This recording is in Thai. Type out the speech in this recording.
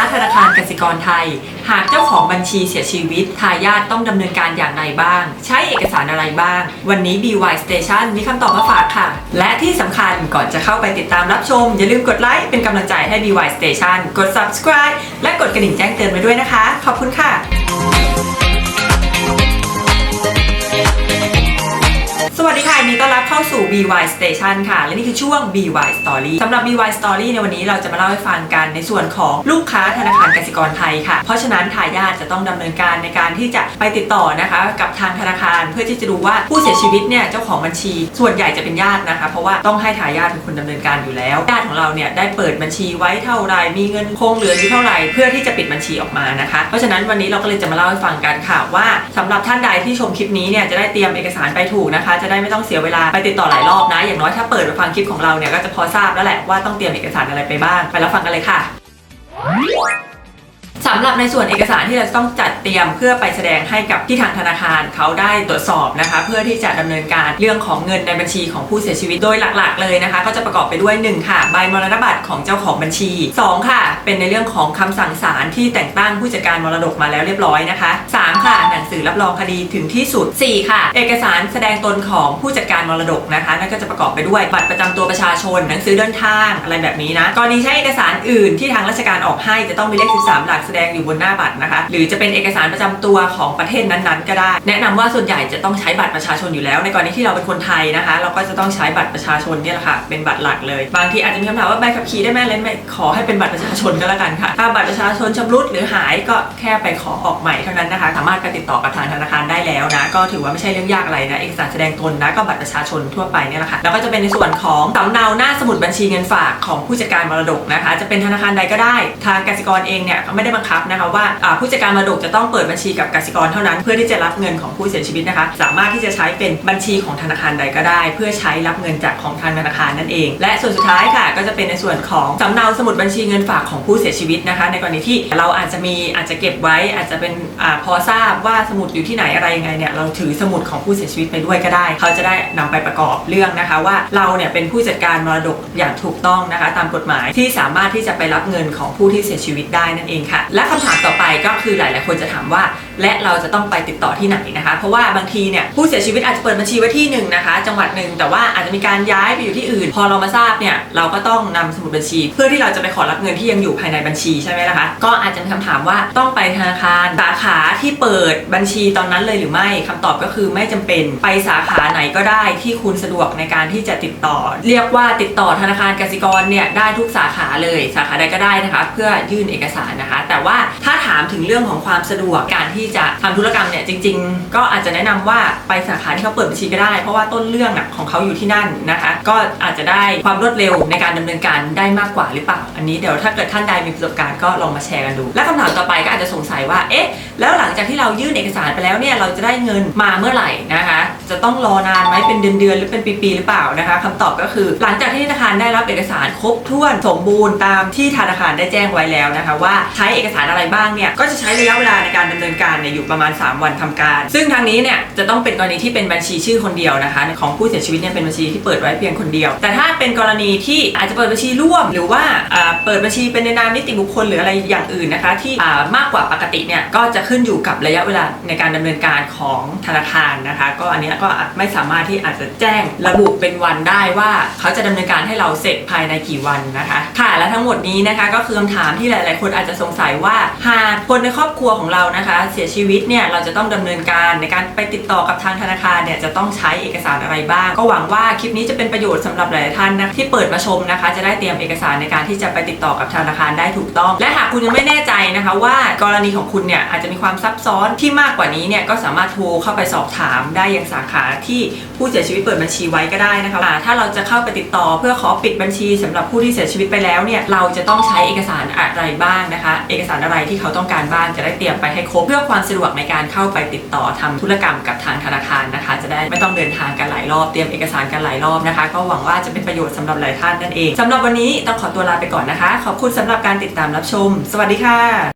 าธนาคารกสิกรไทย หากเจ้าของบัญชีเสียชีวิตทายาทต้องดำเนินการอย่างไรบ้าง ใช้เอกสารอะไรบ้าง วันนี้ BY Station มีคำตอบมาฝากค่ะ และที่สำคัญก่อนจะเข้าไปติดตามรับชม อย่าลืมกดไลค์เป็นกำลังใจให้ BY Station กด subscribe และกดกระดิ่งแจ้งเตือนไว้ด้วยนะคะ ขอบคุณค่ะ BY Station ค่ะ และนี่คือช่วง BY Story สำหรับ BY Story ในวันนี้เราจะมาเล่าให้ฟังกันในส่วนของลูกค้าธนาคารกสิกรไทยค่ะ เพราะฉะนั้นทายาทจะต้องดำเนินการในการที่จะไปติดต่อนะคะกับทางธนาคารเพื่อที่จะดูว่าผู้เสียชีวิตเนี่ยเจ้าของบัญชี ส่วนใหญ่จะเป็นญาตินะคะ เพราะว่าต้องให้ทายาทเป็นคนดำเนินการอยู่แล้วญาติของเราเนี่ยได้เปิดบัญชีไว้เท่าไรมีเงินคงเหลืออยู่เท่าไหร่เพื่อที่จะปิดบัญชีออกมานะคะ เพราะฉะนั้นวันนี้เราก็เลยจะมาเล่าให้ฟังกันค่ะว่าสำหรับท่านใดที่ชมคลิปนี้เนี่ยจะได้เตรียมเอกสารไปถูกนะคะ จะได้ไม่ต้องเสียเวลาไปติดต่อหลายรอบนะ อย่างน้อยถ้าเปิดไปฟังคลิปของเราเนี่ยก็จะพอทราบแล้วแหละว่าต้องเตรียมเอกสารอะไรไปบ้าง ไปรับฟังกันเลยค่ะ สำหรับในส่วนเอกสารที่เราต้องจัดเตรียมเพื่อไปแสดงให้กับที่ทางธนาคารเขาได้ตรวจสอบนะคะ เพื่อที่จะดำเนินการเรื่องของเงินในบัญชีของผู้เสียชีวิตโดยหลักๆ เลยนะคะ ก็จะประกอบไปด้วย 1 ค่ะ ใบมรณบัตรของเจ้าของบัญชี 2 ค่ะ เป็นในเรื่องของคำสั่งศาลที่แต่งตั้งผู้จัดการมรดกมาแล้วเรียบร้อยนะคะ 3 ค่ะ หนังสือรับรองคดีถึงที่สุด 4 ค่ะ เอกสารแสดงตนของผู้จัดการมรดกนะคะนั่นก็จะประกอบไปด้วยบัตรประจำตัวประชาชน หนังสือเดินทางอะไรแบบนี้นะกรณีใช้เอกสารอื่นที่ทางราชการออกให้จะต้องมีเลข 13 หลักแสดงอยู่บนหน้าบัตรนะคะ หรือจะเป็นเอกสารประจำตัวของประเทศนั้นๆ ก็ได้ แนะนำว่าส่วนใหญ่จะต้องใช้บัตรประชาชนอยู่แล้ว ในกรณีที่เราเป็นคนไทยนะคะ เราก็จะต้องใช้บัตรประชาชนเนี่ยแหละค่ะเป็นบัตรหลักเลย บางทีอาจจะมีคำถามว่าใบขับขี่ได้ไหมเลยไม่ขอให้เป็นบัตรประชาชนก็แล้วกันค่ะถ้าบัตรประชาชนชำรุดหรือหายก็แค่ไปขอออกใหม่เท่านั้นนะคะ สามารถไปติดต่อกับทางธนาคารได้แล้วนะก็ถือว่าไม่ใช่เรื่องยากอะไรนะเอกสารแสดงตนนะก็บัตรประชาชนทั่วไปเนี่ยแหละค่ะแล้วก็จะเป็นในส่วนของสำเนาหน้าสมุดบัญชีเงินฝากของผู้จัดการมรดกนะคะ จะเป็นธนาคารใดก็ได้ ทางกสิกรเองเนี่ยไม่ได้บังคับนะคะว่าผู้จัดการมรดกจะต้องเปิดบัญชีกับกสิกรเท่านั้น เพื่อที่จะรับเงินของผู้เสียชีวิตนะคะ สามารถที่จะใช้เป็นบัญชีของธนาคารใดก็ได้ เพื่อใช้รับเงินจากของทางธนาคารนั่นเอง และส่วนสุดท้ายค่ะ ก็จะเป็นในส่วนของสำเนาสมุดบัญชีเงินฝากของผู้เสียชีวิตนะคะ ในกรณีที่เราอาจจะมีอาจจะเก็บไว้อาจจะเป็นอพอทราบว่าสมุดอยู่ที่ไหนอะไรยังไงเนี่ยเราถือสมุดของผู้เสียชีวิตไปด้วยก็ได้ เขาจะได้นำไปประกอบเรื่องนะคะ ว่าเราเนี่ยเป็นผู้จัดการมรดกอย่างถูกต้องนะคะ ตามกฎหมายที่สามารถที่จะไปรับเงินของผู้ที่เสียชีวิตได้นั่นเองค่ะและคำถามต่อไปก็คือหลาย ๆ คนจะถามว่า และเราจะต้องไปติดต่อที่ไหนนะคะ เพราะว่าบางทีเนี่ยผู้เสียชีวิตอาจจะเปิดบัญชีไว้ที่หนึ่งนะคะ จังหวัดหนึ่งแต่ว่าอาจจะมีการย้ายไปอยู่ที่อื่น พอเรามาทราบเนี่ยเราก็ต้องนำสมุดบัญชี เพื่อที่เราจะไปขอรับเงินที่ยังอยู่ภายในบัญชีใช่ไหมล่ะคะก็อาจจะมีคำถามว่าต้องไปธนาคารสาขาที่เปิดบัญชีตอนนั้นเลยหรือไม่คำตอบก็คือไม่จำเป็นไปสาขาไหนก็ได้ที่คุณสะดวกในการที่จะติดต่อ เรียกว่าติดต่อธนาคารกสิกรเนี่ยได้ทุกสาขาเลยสาขาใดก็ได้นะคะ เพื่อยื่นเอกสารนะคะ แต่ว่าถ้าถามถึงเรื่องของความสะดวกการที่จะทำธุรกรรมเนี่ยจริง ๆ ก็อาจจะแนะนำว่าไปสาขาที่เขาเปิดบัญชีก็ได้ เพราะว่าต้นเรื่องของเขาอยู่ที่นั่นนะคะ ก็อาจจะได้ความรวดเร็วในการดำเนินการได้มากกว่าหรือเปล่า อันนี้เดี๋ยวถ้าเกิดท่านใดมีประสบการณ์ก็ลองมาแชร์กันดู และคำถามต่อไปก็อาจจะสงสัยว่าเอ๊ะแล้วหลังจากที่เรายื่นเอกสารไปแล้วเนี่ยเราจะได้เงินมาเมื่อไหร่นะคะ จะต้องรอนานไหมเป็นเดือนเดือนๆหรือเป็นปีๆหรือเปล่านะคะคำตอบก็คือหลังจากที่ธนาคารได้รับเอกสารครบถ้วนสมบูรณ์ตามที่ธนาคารได้แจ้งไว้แล้วนะคะว่าใช้เอกกสารอะไรบ้างเนี่ยก็จะใช้ระยะเวลาในการดำเนินการเนี่ยอยู่ประมาณ 3 วันทำการ ซึ่งทางนี้เนี่ยจะต้องเป็นกรณีที่เป็นบัญชีชื่อคนเดียวนะคะ ของผู้เสียชีวิตเนี่ยเป็นบัญชีที่เปิดไว้เพียงคนเดียว แต่ถ้าเป็นกรณีที่อาจจะเปิดบัญชีร่วม หรือว่าเปิดบัญชีเป็นในนามนิติบุคคลหรืออะไรอย่างอื่นนะคะ ที่มากกว่าปกติเนี่ยก็จะขึ้นอยู่กับระยะเวลาในการดำเนินการของธนาคารนะคะ ก็อันนี้ก็ไม่สามารถที่อาจจะแจ้งระบุเป็นวันได้ว่าเขาจะดำเนินการให้เราเสร็จภายในกี่วันนะคะ ค่ะและทั้งหมดนี้นะคะก็คือคำถามที่หลาย ๆ คนอาจจะสงสัยว่าหากคนในครอบครัวของเรานะคะ เสียชีวิตเนี่ยเราจะต้องดำเนินการในการไปติดต่อกับทางธนาคารเนี่ยจะต้องใช้เอกสารอะไรบ้าง ก็หวังว่าคลิปนี้จะเป็นประโยชน์สำหรับหลายท่านนะที่เปิดมาชมนะคะ จะได้เตรียมเอกสารในการที่จะไปติดต่อกับธนาคารได้ถูกต้อง และหากคุณยังไม่แน่ใจนะคะ ว่ากรณีของคุณเนี่ยอาจจะมีความซับซ้อนที่มากกว่านี้เนี่ยก็สามารถโทรเข้าไปสอบถามได้ยังสาขาที่ผู้เสียชีวิตเปิดบัญชีไว้ก็ได้นะคะอ่ถ้าเราจะเข้าไปติดต่อเพื่อขอปิดบัญชีสำหรับผู้ที่เสียชีวิตไปแล้วเนี่ยเราจะต้องใช้เอกสารอะไรบ้างนะคะเอกสารอะไรที่เขาต้องการบ้างจะได้เตรียมไปให้ครบเพื่อความสะดวกในการเข้าไปติดต่อทำธุรกรรมกับทางธนาคารนะคะ จะได้ไม่ต้องเดินทางกันหลายรอบเตรียมเอกสารกันหลายรอบนะคะ ก็หวังว่าจะเป็นประโยชน์สำหรับหลายท่านนั่นเองสำหรับวันนี้ต้องขอตัวลาไปก่อนนะคะ ขอบคุณสำหรับการติดตามรับชม สวัสดีค่ะ